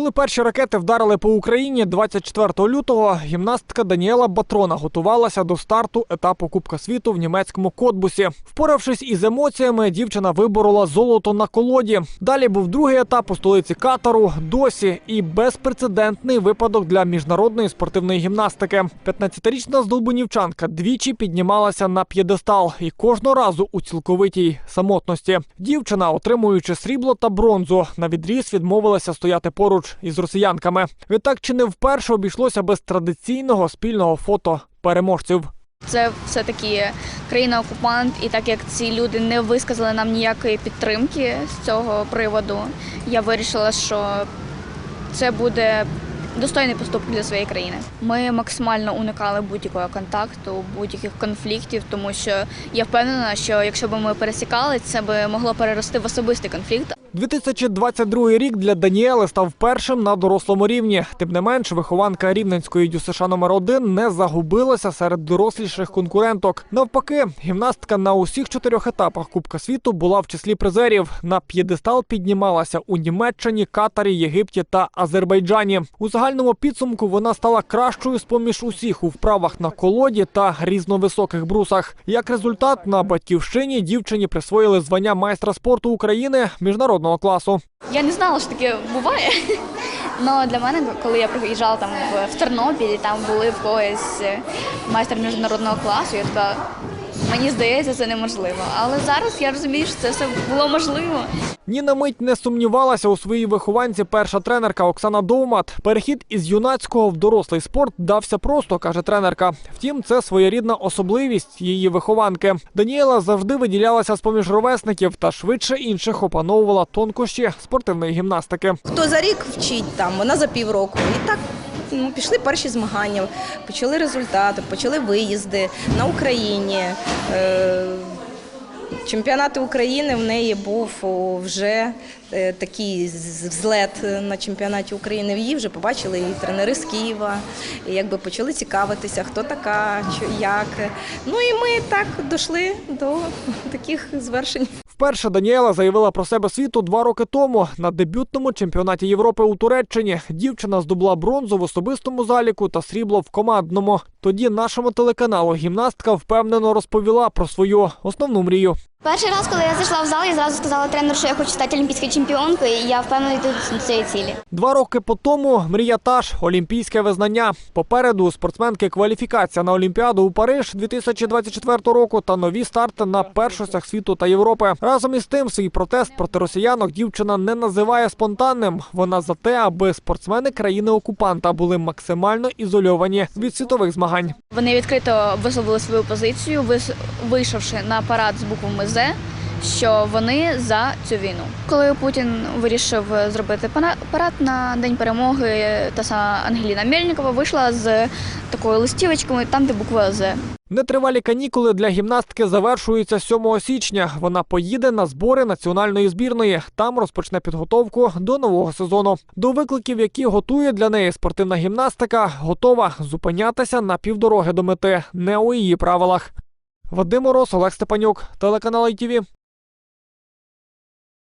Коли перші ракети вдарили по Україні 24 лютого, гімнастка Даніела Батрона готувалася до старту етапу Кубка світу в німецькому Котбусі. Впоравшись із емоціями, дівчина виборола золото на колоді. Далі був другий етап у столиці Катару, досі і безпрецедентний випадок для міжнародної спортивної гімнастики. 15-річна здолбунівчанка двічі піднімалася на п'єдестал і кожного разу у цілковитій самотності. Дівчина, отримуючи срібло та бронзу, на відріз відмовилася стояти поруч із росіянками. Відтак чи не вперше обійшлося без традиційного спільного фото переможців. Це все таки країна-окупант, і так як ці люди не висказали нам ніякої підтримки з цього приводу, я вирішила, що це буде достойний поступок для своєї країни. Ми максимально уникали будь-якого контакту, будь-яких конфліктів, тому що я впевнена, що якщо б ми пересікалися, це би могло перерости в особистий конфлікт. 2022 рік для Даніели став першим на дорослому рівні. Тим не менш, вихованка рівненської ДЮСШ номер 1 не загубилася серед доросліших конкуренток. Навпаки, гімнастка на усіх чотирьох етапах Кубка світу була в числі призерів. На п'єдестал піднімалася у Німеччині, Катарі, Єгипті та Азербайджані. У загальному підсумку вона стала кращою з поміж усіх у вправах на колоді та різновисоких брусах. Як результат, на батьківщині дівчині присвоїли звання майстра спорту України міжнародного класу. Я не знала, що таке буває. Але для мене, коли я приїжджала там в, Тернопіль, там були в когось майстер міжнародного класу, я така. Мені здається, це неможливо. Але зараз я розумію, що це все було можливо. Ні на мить не сумнівалася у своїй вихованці перша тренерка Оксана Довмат. Перехід із юнацького в дорослий спорт дався просто, каже тренерка. Втім, це своєрідна особливість її вихованки. Даніела завжди виділялася з поміж ровесників та швидше інших опановувала тонкощі спортивної гімнастики. Хто за рік вчить там, вона за півроку. І так ну, пішли перші змагання, почали результати, почали виїзди на Україні. Е, Чемпіонати України в неї був вже е, такий взлет на чемпіонаті України. Її вже побачили і тренери з Києва, і якби почали цікавитися, хто така, що, як. Ну і ми так дійшли до таких звершень. Вперше Даніела заявила про себе світу два роки тому на дебютному чемпіонаті Європи у Туреччині. Дівчина здобула бронзу в особистому заліку та срібло в командному. Тоді нашому телеканалу гімнастка впевнено розповіла про свою основну мрію. Перший раз, коли я зайшла в зал, я зразу сказала тренеру, що я хочу стати олімпійською чемпіонкою, і я впевнена йду до цієї цілі. Два роки по тому мрія та ж олімпійське визнання. Попереду у спортсменки кваліфікація на Олімпіаду у Париж 2024 року та нові старти на першостях світу та Європи. Разом із тим, свій протест проти росіянок дівчина не називає спонтанним. Вона за те, аби спортсмени країни-окупанта були максимально ізольовані від світових змагань. Вони відкрито висловили свою позицію, вийшовши на парад з буквами З, що вони за цю війну. Коли Путін вирішив зробити парад на день перемоги, та сама Ангеліна Мельникова вийшла з такою листівочкою, там де буква З. Нетривалі канікули для гімнастки завершуються 7 січня. Вона поїде на збори національної збірної. Там розпочне підготовку до нового сезону. До викликів, які готує для неї спортивна гімнастика, готова зупинятися на півдороги до мети, не у її правилах. Вадим Мороз, Олег Степанюк, телеканал ITV.